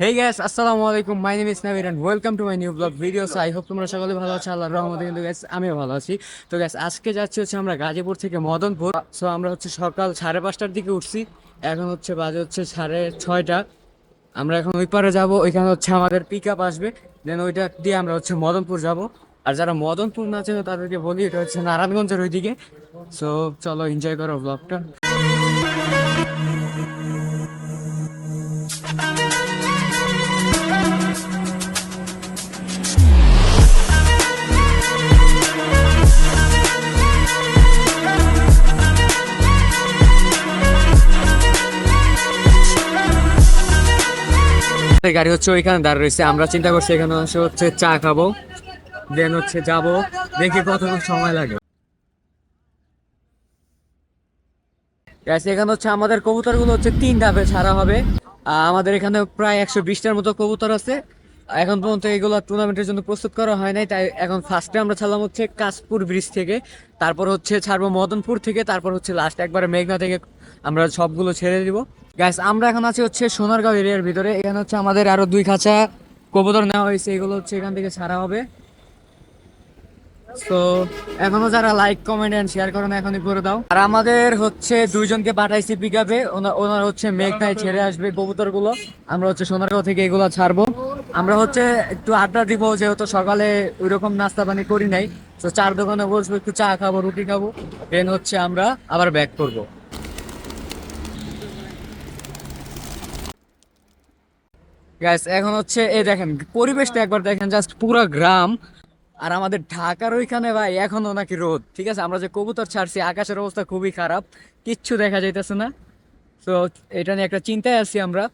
হেই gas আসসালামু আলাইকুম my name is Nabir and welcome to my new blog video I hope তোমরা সকলে ভালো আছো, আল্লাহর রহমতে। কিন্তু গ্যাস আমিও ভালো আছি। তো গ্যাস আজকে যাচ্ছি হচ্ছে আমরা গাজীপুর থেকে মদনপুর। সো আমরা হচ্ছে সকাল সাড়ে পাঁচটার দিকে উঠছি। এখন হচ্ছে বাজে হচ্ছে সাড়ে ছয়টা। আমরা এখন ওই পারে যাব, ওইখানে হচ্ছে আমাদের পিক আপ আসবে। দেন ওইটা দিয়ে আমরা হচ্ছে মদনপুর যাব। আর যারা মদনপুর না চেনো, তাদেরকে বলি, এটা হচ্ছে নারায়ণগঞ্জের ওইদিকে। সো চলো এনজয় করো ব্লগটা গাড়ি হচ্ছে ওইখানে দাঁড় রয়েছে। আমরা চিন্তা করছি এখানে হচ্ছে চা খাব দেন হচ্ছে যাব, দেখি কতক্ষণ সময় লাগে। এখানে হচ্ছে আমাদের কবুতরগুলো হচ্ছে তিন ধাপে ছাড়া হবে। আমাদের এখানে প্রায় একশো বিশটার মতো কবুতর আছে। এখন পর্যন্ত এগুলো টুর্নামেন্টের জন্য প্রস্তুত করা হয় নাই, তাই এখন ফার্স্টে আমরা ছাড়লাম হচ্ছে কাশপুর ব্রিজ থেকে। তারপর হচ্ছে ছাড়বো মদনপুর থেকে, তারপর হচ্ছে লাস্ট একবারে মেঘনা থেকে আমরা সবগুলো ছেড়ে দিব। গ্যাস আমরা এখন আছি হচ্ছে সোনারগাঁও এরিয়ার ভিতরে। এখানে হচ্ছে আমাদের আরও দুই খাঁচা কবুতর নেওয়া হয়েছে। এগুলো হচ্ছে এখান থেকে ছাড়া হবে। তো এখনও যারা লাইক কমেন্ট এন্ড শেয়ার করেন এখনই করে দাও। আর আমাদের হচ্ছে দুইজনকে পাঠাইছি পিক আপে ওনার হচ্ছে মেঘনায় ছেড়ে আসবে কবুতরগুলো আমরা হচ্ছে সোনারগাঁও থেকে এগুলো ছাড়বো। আমরা হচ্ছে একটু আড্ডা দিব, যেহেতু সকালে ওই রকম নাস্তা পানি করি নাই। তো চার দোকানে বসবো, একটু চা খাব, রুটি খাব। দেন হচ্ছে আমরা আবার ব্যাক করব। গ্যাস এখন হচ্ছে, এই দেখেন, পরিবেশটা একবার দেখেন জাস্ট পুরো গ্রাম। আর আমাদের ঢাকার ওইখানে ভাই, এখনও নাকি রোদ, ঠিক আছে? আমরা যে কবুতর ছাড়ছি, আকাশের অবস্থা খুবই খারাপ, কিচ্ছু দেখা যাইতেছে না। তো এটা নিয়ে একটা চিন্তায় আছি আমরা।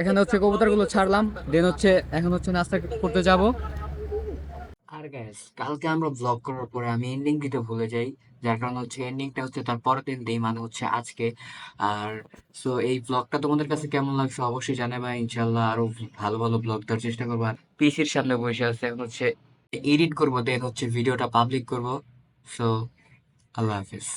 এখানে হচ্ছে কবুতরগুলো ছাড়লাম দেন হচ্ছে, এখন হচ্ছে নাস্তা করতে যাব। আর গ্যাস কালকে আমরা ব্লগ করার পরে আমি এন্ডিং দিতে ভুলে যাই, যার কারণে হচ্ছে এন্ডিংটা হচ্ছে তার পরের দিন দিই মানে হচ্ছে আজকে। আর সো এই ব্লগটা তোমাদের কাছে কেমন লাগছে অবশ্যই জানাবা ইনশাল্লাহ আরও ভালো ভালো ব্লগ দেওয়ার চেষ্টা করব। আর পিসির সামনে বসে আছে, এখন হচ্ছে এডিট করব দেন হচ্ছে ভিডিওটা পাবলিক করব। সো আল্লাহ হাফিজ।